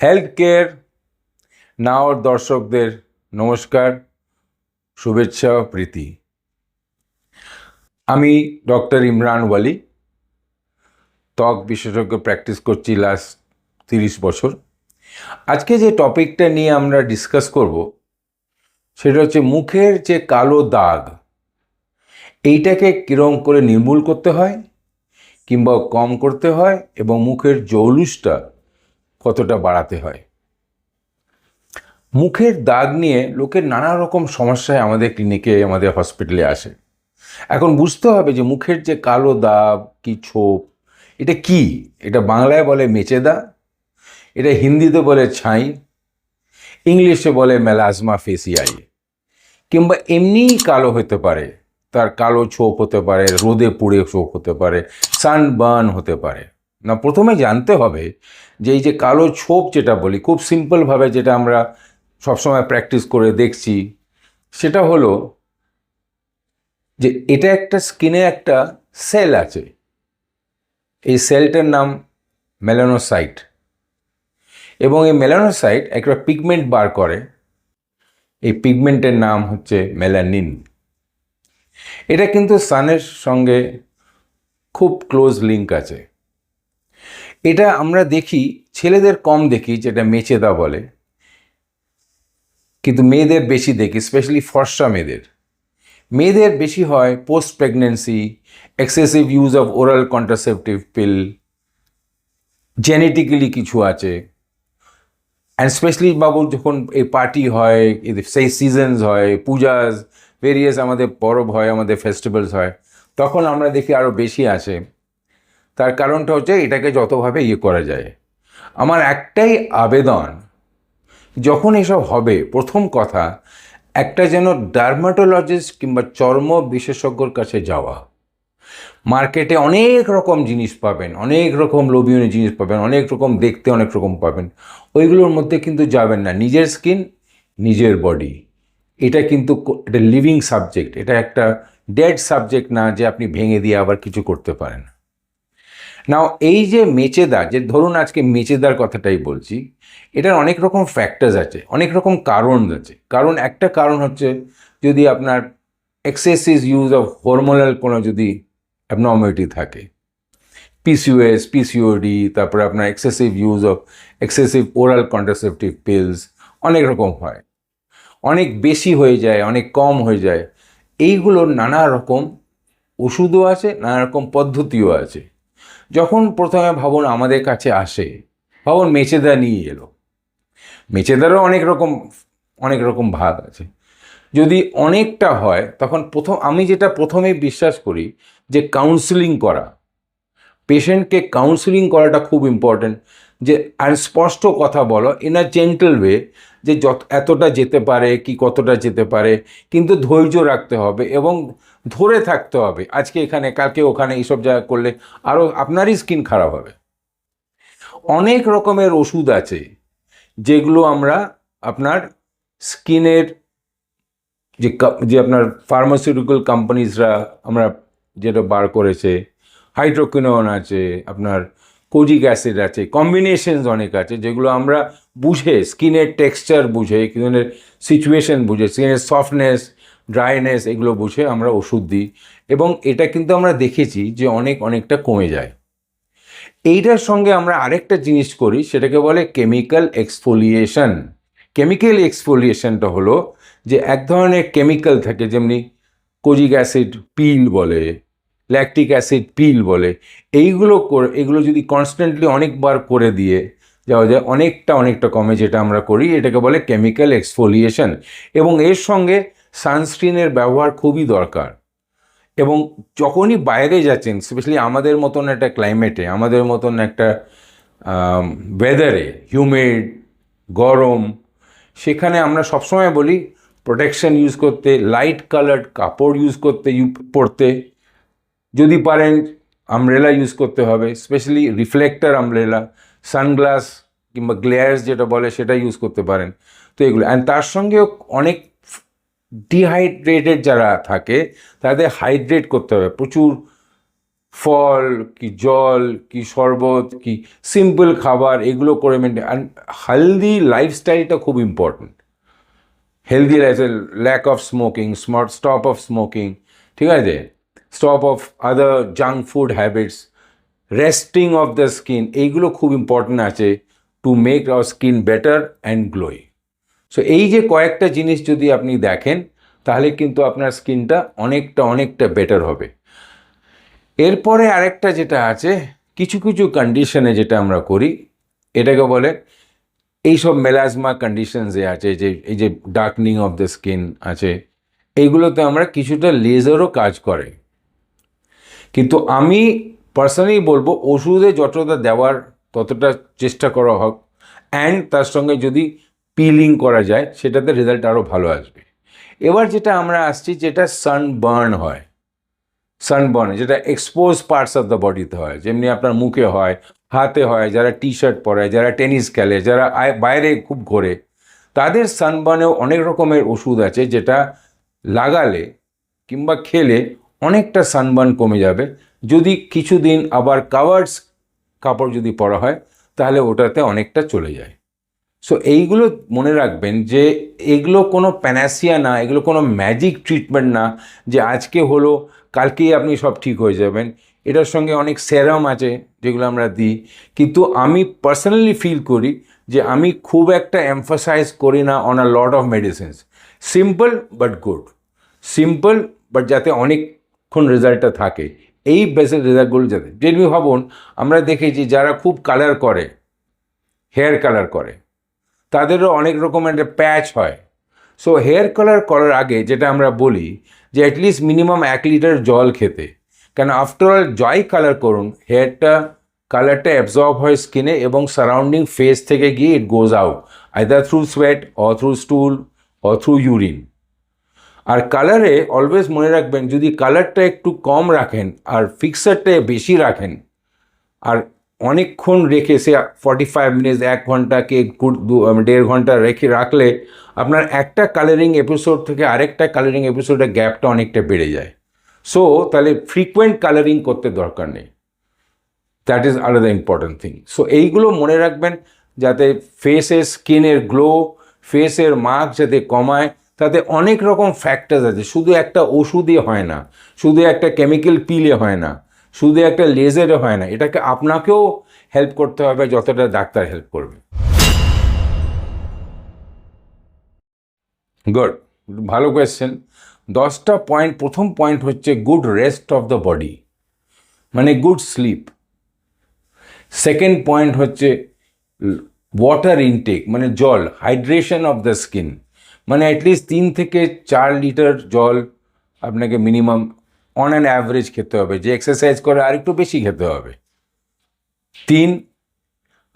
Health care নাওর দর্শকদের নমস্কার, শুভেচ্ছা, প্রীতি। আমি ডক্টর ইমরান ওয়ালি। ত্বক বিশেষজ্ঞ প্র্যাকটিস করছি লাস্ট তিরিশ বছর। আজকে যে টপিকটা নিয়ে আমরা ডিসকাস করব, সেটা হচ্ছে মুখের যে কালো দাগ, এইটাকে কীরকম করে নির্মূল করতে হয়, কিংবা কম করতে হয়, এবং মুখের জৌলুসটা কতটা বাড়াতে হয়। মুখের দাগ নিয়ে লোকের নানা রকম সমস্যায় আমাদের ক্লিনিকে, আমাদের হসপিটালে আসে। এখন বুঝতে হবে যে মুখের যে কালো দাগ কি ছোপ, এটা কি? এটা বাংলায় বলে মেচেদা, এটা হিন্দিতে বলে ছাই ইংলিশে বলে মেলাজমা ফেসিয়াই। কিংবা এমনিই কালো হতে পারে, তার কালো ছোপ হতে পারে, রোদে পুড়ে ছোপ হতে পারে, সানবার্ন হতে পারে। না, প্রথমে জানতে হবে যে এই যে কালো ছোপ যেটা বলি, খুব সিম্পলভাবে যেটা আমরা সবসময় প্র্যাকটিস করে দেখছি, সেটা হলো যে এটা একটা স্কিনে একটা সেল আছে। এই সেলটার নাম মেলানোসাইট এবং এই মেলানোসাইট একটা পিগমেন্ট বার করে। এই পিগমেন্টের নাম হচ্ছে মেলানিন এটা কিন্তু সানের সঙ্গে খুব ক্লোজ লিঙ্ক আছে। এটা আমরা দেখি, ছেলেদের কম দেখি, যেটা মেচেদা বলে। কিন্তু মেয়েদের বেশি দেখি স্পেশালি ফর্সা মেয়েদের। মেয়েদের বেশি হয় post pregnancy excessive use of oral contraceptive pill genetically কিছু আছে। অ্যান্ড স্পেশালি বাবু যখন এই পার্টি হয় সেই সিজনস হয় পূজাস ভেরিয়াস আমাদের পরব হয়, আমাদের ফেস্টিভ্যালস হয়, তখন আমরা দেখি আরও বেশি আসে তার কারণটা হচ্ছে এটাকে যতভাবে ইয়ে করা যায়। আমার একটাই আবেদন, যখন এসব হবে, প্রথম কথা, একটা যেন ডার্মাটোলজিস্ট কিংবা চর্ম বিশেষজ্ঞর কাছে যাওয়া। মার্কেটে অনেক রকম জিনিস পাবেন, অনেক রকম লোভনীয় জিনিস পাবেন, অনেক রকম দেখতে অনেক রকম পাবেন। ওইগুলোর মধ্যে কিন্তু যাবেন না, নিজের স্কিন, নিজের বডি। এটা কিন্তু এটা লিভিং সাবজেক্ট, এটা একটা ডেড সাবজেক্ট না যে আপনি ভেঙে দিয়ে আবার কিছু করতে পারেন। নাও এই যে মেচেদা যে ধরুন আজকে মেচেদার কথাটাই বলছি, এটার অনেক রকম ফ্যাক্টার্স আছে, অনেক রকম কারণ আছে। কারণ একটা কারণ হচ্ছে যদি আপনার এক্সেসিভ ইউজ অফ হরমোনাল কোনো যদি অ্যাবনর্মালিটি থাকে পিসিওএস পিসিওডি তারপরে আপনার excessive use of excessive oral contraceptive pills অনেক রকম হয়। অনেক বেশি হয়ে যায়, অনেক কম হয়ে যায়। এইগুলোর নানা রকম ওষুধও আছে, নানা রকম পদ্ধতিও আছে। যখন প্রথমে ভাবন আমাদের কাছে আসে, ভাবন মেচেদা নিয়ে এলো। মেচেদারও অনেক রকম অনেক রকম ভাগ আছে। যদি অনেকটা হয়, তখন প্রথম, আমি যেটা প্রথমে বিশ্বাস করি যে কাউন্সিলিং করা। পেশেন্টকে কাউন্সিলিং করাটা খুব ইম্পর্ট্যান্ট যে, আর স্পষ্ট কথা বলো ইন আ জেন্টাল ওয়ে যে যত, এতটা যেতে পারে, কি কতটা যেতে পারে, কিন্তু ধৈর্য রাখতে হবে এবং ধরে থাকতে হবে। আজকে এখানে, কালকে ওখানে এইসব জায়গা করলে আরও আপনারই স্কিন খারাপ হবে। অনেক রকমের ওষুধ আছে, যেগুলো আমরা আপনার স্কিনের যে যে আপনার ফার্মাসিউটিক্যাল কোম্পানিজরা আমরা যেটা বার করেছে হাইড্রোকিনোন আছে, আপনার কোজিক অ্যাসিড আছে কম্বিনেশনস অনেক আছে, যেগুলো আমরা বুঝে, স্কিনের টেক্সচার বুঝে, স্কিনের সিচুয়েশন বুঝে, স্কিনের সফটনেস ড্রাইনেস এগুলো বুঝে আমরা ওষুধ দিই। এবং এটা কিন্তু আমরা দেখেছি যে অনেক, অনেকটা কমে যায়। এইটার সঙ্গে আমরা আরেকটা জিনিস করি, সেটাকে বলে কেমিক্যাল এক্সফোলিয়েশন কেমিক্যাল এক্সফোলিয়েশনটা হলো যে এক ধরনের কেমিক্যাল থাকে, যেমনি কোজিক অ্যাসিড, পিল বলে ল্যাকটিক অ্যাসিড পিল বলে। এইগুলো করে, এগুলো যদি কনস্ট্যান্টলি অনেকবার করে দিয়ে যাওয়া যায়, অনেকটা অনেকটা কমে যেটা আমরা করি, এটাকে বলে কেমিক্যাল এক্সফোলিয়েশন এবং এর সঙ্গে সানস্ক্রিনের ব্যবহার খুবই দরকার। এবং যখনই বাইরে যাচ্ছেন স্পেশালি আমাদের মতন একটা ক্লাইমেটে আমাদের মতন একটা ওয়েদারে হিউমিড গরম, সেখানে আমরা সবসময় বলি প্রোটেকশন ইউজ করতে লাইট কালার্ড কাপড় ইউজ করতে ইউ- পরতে। যদি পারেন আমব্রেলা ইউজ করতে হবে স্পেশালি রিফ্লেক্টার আমব্রেলা সানগ্লাস কিংবা গ্লেয়ার্স যেটা বলে সেটা ইউজ করতে পারেন। তো এগুলো অ্যান্ড তার সঙ্গেও অনেক ডিহাইড্রেটেড যারা থাকে, তাদের হাইড্রেট করতে হবে। প্রচুর ফল, কি জল, কি শরবত, কি সিম্পল খাবার, এগুলো করে মেনটেন অ্যান্ড হেলদি লাইফস্টাইলটা খুব important healthy lifestyle lack of smoking smart stop of smoking ঠিক আছে? Stop of other junk food habits resting of the skin এইগুলো খুব ইম্পর্ট্যান্ট আছে to make our skin better and glowing so এই যে কয়েকটা জিনিস যদি আপনি দেখেন, তাহলে কিন্তু আপনার স্কিনটা অনেকটা অনেকটা বেটার হবে। এরপরে আরেকটা যেটা আছে, কিছু কিছু কন্ডিশনে যেটা আমরা করি, এটাকে বলে এইসব মেলাজমা কন্ডিশন যে আছে, যে এই যে ডার্কনিং অফ দ্য স্কিন আছে, এইগুলোতে আমরা কিছুটা লেজারও কাজ করে। কিন্তু আমি পার্সোনালি বলব, ওষুধে যতটা দেওয়ার ততটা চেষ্টা করা হোক অ্যান্ড তার সঙ্গে যদি পিলিং করা যায়, সেটাতে রেজাল্ট আরও ভালো আসবে। এবার যেটা আমরা আসছি, যেটা সানবার্ন হয়। সানবার্ন যেটা এক্সপোজ পার্টস অফ দ্য বডিতে হয়, যেমনি আপনার মুখে হয়, হাতে হয়, যারা টি শার্ট পরে, যারা টেনিস খেলে, যারা বাইরে খুব ঘোরে, তাদের সানবার্নেও অনেক রকমের ওষুধ আছে যেটা লাগালে কিংবা খেলে অনেকটা সানবার্ন কমে যাবে। যদি কিছুদিন আবার কাভার্স কাপড় যদি পরা হয়, তাহলে ওটাতে অনেকটা চলে যায়। সো এইগুলো মনে রাখবেন যে, এগুলো কোনো প্যানাসিয়া না, এগুলো কোনো ম্যাজিক ট্রিটমেন্ট না যে, আজকে হলো, কালকেই আপনি সব ঠিক হয়ে যাবেন। এটার সঙ্গে অনেক সেরাম আছে, যেগুলো আমরা দিই। কিন্তু আমি পার্সোনালি ফিল করি যে, আমি খুব একটা এমফাসাইজ করি না on a lot of medicines simple but good simple but যাতে অনেকক্ষণ রেজাল্টটা থাকে। এই বেসের রেজাল্টগুলো যাতে যেমনি ভাবুন আমরা দেখেছি যারা খুব কালার করে হেয়ার কালার করে, তাদেরও অনেক রকমের একটা প্যাচ হয়। সো হেয়ার কালার করার আগে যেটা আমরা বলি যে অ্যাটলিস্ট মিনিমাম এক লিটার জল খেতে। কেন আফটার অল যাই কালার করুন হেয়ারটা কালারটা অ্যাবজর্ব হয় স্কিনে এবং সারাউন্ডিং ফেস থেকে গিয়ে it goes out either through sweat uh through stool uh through urine আর কালারে অলওয়েজ মনে রাখবেন, যদি কালারটা একটু কম রাখেন আর ফিক্সারটা বেশি রাখেন, আর অনেকক্ষণ রেখে সে ফর্টি ফাইভ মিনিটস এক ঘন্টাকে দেড় ঘণ্টা রেখে রাখলে আপনার একটা কালারিং এপিসোড থেকে আরেকটা কালারিং এপিসোডের গ্যাপটা অনেকটা বেড়ে যায়। সো তাহলে ফ্রিকুয়েন্ট কালারিং করতে দরকার নেই। দ্যাট ইজ আলাদা ইম্পর্ট্যান্ট থিং সো এইগুলো মনে রাখবেন যাতে ফেসের স্কিনের গ্লো ফেসের মার্ক যাতে কমায় তাতে অনেক রকম ফ্যাক্টরস আছে। শুধু একটা ওষুধে হয় না, শুধু একটা কেমিক্যাল পিলে হয় না, শুধু একটা লেজারে হয় না, এটাকে আপনাকেও হেল্প করতে হবে যতটা ডাক্তার হেল্প করবে। গুড ভালো কোয়েশ্চেন দশটা পয়েন্ট প্রথম পয়েন্ট হচ্ছে good rest of the body মানে গুড স্লিপ সেকেন্ড পয়েন্ট হচ্ছে ওয়াটার ইনটেক মানে জল হাইড্রেশন অফ দ্য স্কিন মানে অ্যাটলিস্ট তিন থেকে চার লিটার জল আপনাকে মিনিমাম অন অ্যান অ্যাভারেজ খেতে হবে। যে এক্সারসাইজ করে আরেকটু বেশি খেতে হবে। তিন,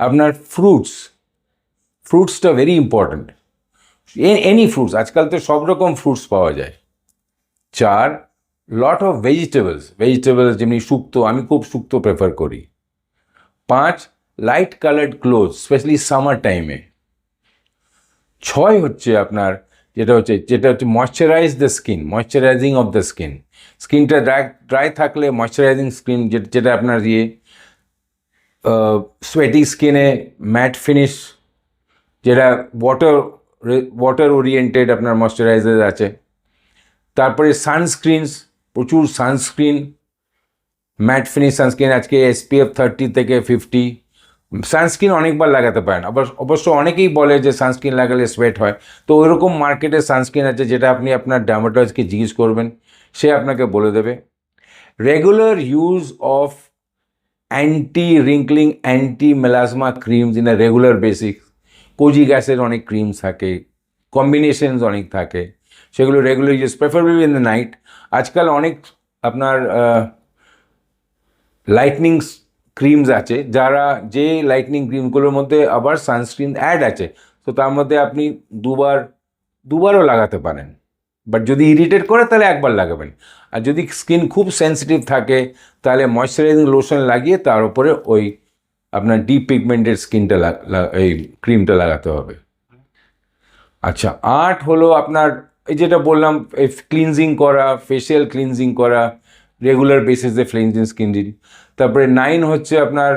আপনার ফ্রুটস ফ্রুটসটা ভেরি ইম্পর্ট্যান্ট এনি ফ্রুটস আজকাল তো সব রকম ফ্রুটস পাওয়া যায়। চার লট অফ ভেজিটেবলস ভেজিটেবলস যেমনি শুক্তো, আমি খুব শুক্তো প্রেফার করি। পাঁচ light coloured cloth specially summer টাইমে ছয় হচ্ছে আপনার যেটা হচ্ছে যেটা হচ্ছে moisturize the skin moisturizing of the skin স্কিনটা ড্রাই ড্রাই থাকলে ময়শ্চারাইজিং স্কিন যেটা আপনার ইয়ে সোয়েটি স্কিনে ম্যাট ফিনিশ যেটা ওয়াটার ওয়াটার ওরিয়েন্টেড আপনার ময়শ্চারাইজার আছে। তারপরে সানস্ক্রিনস প্রচুর সানস্ক্রিন ম্যাট ফিনিশ সানস্ক্রিন আজকে এসপিএফ থার্টি থেকে ফিফটি সানস্ক্রিন অনেকবার লাগাতে পারেন। আবার অবশ্য অনেকেই বলে যে সানস্ক্রিন লাগালে সোয়েট হয়। তো ওইরকম মার্কেটে সানস্ক্রিন আছে যেটা আপনি আপনার ডার্মাটোলজিকে জিজ্ঞেস করবেন, সে আপনাকে বলে দেবে। Regular use of anti wrinkling anti melasma creams in a regular basic cosy গ্যাসের অনেক ক্রিমস থাকে কম্বিনেশনস অনেক থাকে। সেগুলো regular use preferably in the night আজকাল অনেক আপনার লাইটনিং ক্রিমস আছে, যারা যে লাইটনিং ক্রিমগুলোর মধ্যে আবার সানস্ক্রিন অ্যাড আছে, তো তার মধ্যে আপনি দুবার, দুবারও লাগাতে পারেন। বাট যদি ইরিটেট করে, তাহলে একবার লাগাবেন। আর যদি স্কিন খুব সেন্সিটিভ থাকে, তাহলে ময়শ্চারাইজিং লোশন লাগিয়ে তার উপরে ওই আপনার ডিপ পিগমেন্টেড স্কিনটা এই ক্রিমটা লাগাতে হবে। আচ্ছা আট হলো আপনার, এই যেটা বললাম, এই ক্লিনজিং করা ফেশিয়াল ক্লিনজিং করা রেগুলার বেসিসে ফ্লেন্সিং স্কিন তারপরে নাইন হচ্ছে আপনার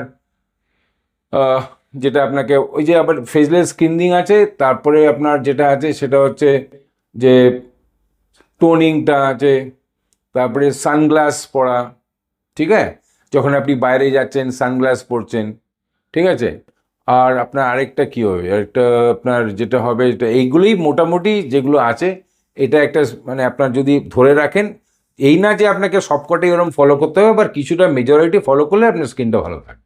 যেটা আপনাকে ওই যে আবার ফেসলেস স্কিনিং আছে, তারপরে আপনার যেটা আছে সেটা হচ্ছে যে টোনিংটা আছে, তারপরে সানগ্লাস পরা, ঠিক আছে? যখন আপনি বাইরে যাচ্ছেন সানগ্লাস পরছেন, ঠিক আছে? আর আপনার আরেকটা কি হবে? একটা আপনার যেটা হবে এটা এইগুলোই মোটামুটি যেগুলো আছে, এটা একটা মানে আপনার যদি ধরে রাখেন এই না যে আপনাকে সবকটাই ওরকম ফলো করতে হবে, আবার কিছুটা মেজরিটি ফলো করলে আপনার স্কিনটা ভালো থাকবে।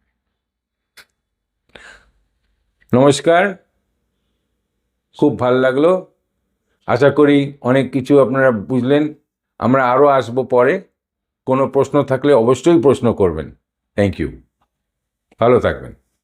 নমস্কার। খুব ভালো লাগল। আশা করি অনেক কিছু আপনারা বুঝলেন। আমরা আরও আসব পরে। কোনো প্রশ্ন থাকলে অবশ্যই প্রশ্ন করবেন। থ্যাংক ইউ ভালো থাকবেন।